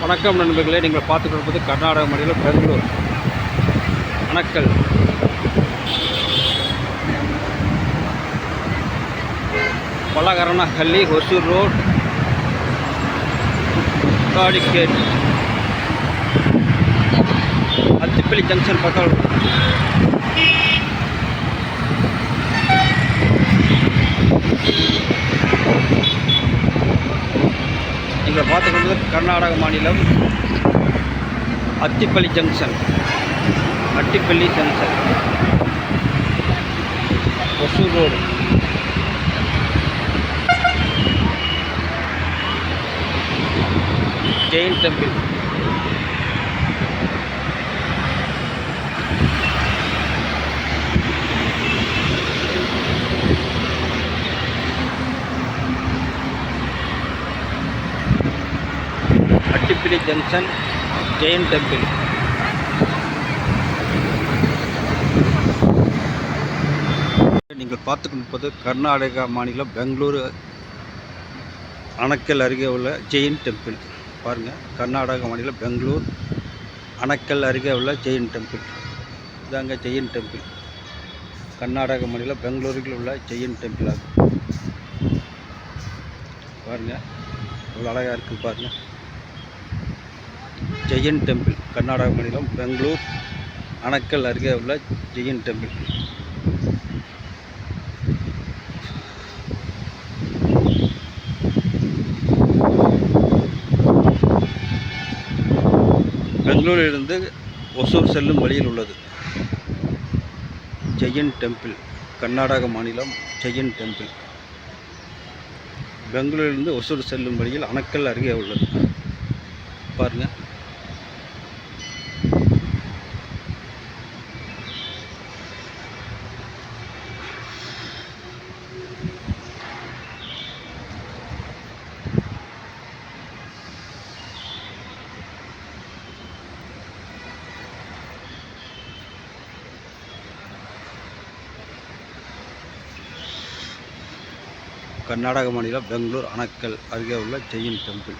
வணக்கம் நண்பர்களே நீங்கள் பார்த்து கொடுப்பது கர்நாடக மாநிலம் பெங்களூர். அணக்கல் பலகரணஹள்ளி ஒசூர் ரோட். காடிகேட் அத்திப்பள்ளி ஜங்ஷன் பக்கம். கர்நாடக மாநிலம் Attipalli junction. Attipalli junction. Hosur road. Jain temple. அட்டிப்பிடி junction Jain temple. நீங்கள் பார்த்து கொண்டிருப்பது கர்நாடகா மாநிலம் பெங்களூரு அணக்கல் அருகே உள்ள ஜெயின் டெம்பிள். பாருங்கள் கர்நாடகா மாநிலம் பெங்களூர் அணக்கல் அருகே உள்ள ஜெயின் டெம்பிள். இதாங்க ஜெயின் டெம்பிள். கர்நாடக மாநிலம் பெங்களூரில் உள்ள ஜெயின் டெம்பிள் ஆகும் பாருங்கள் இவ்வளோ அழகாக இருக்குது பாருங்கள் ஜெயின் டெம்பிள் கர்நாடக மாநிலம் பெங்களூர் அணக்கல் அருகே உள்ள ஜெயின் டெம்பிள். பெங்களூரிலிருந்து ஒசூர் செல்லும் வழியில் உள்ளது. ஜெயின் டெம்பிள் கர்நாடக மாநிலம் ஜெயின் டெம்பிள். பெங்களூரிலிருந்து ஒசூர் செல்லும் வழியில் அணக்கல் அருகே உள்ளது. பாருங்கள் கர்நாடக மாநிலம் பெங்களூர் அணக்கல் அருகே உள்ள ஜெயின் டெம்பிள்.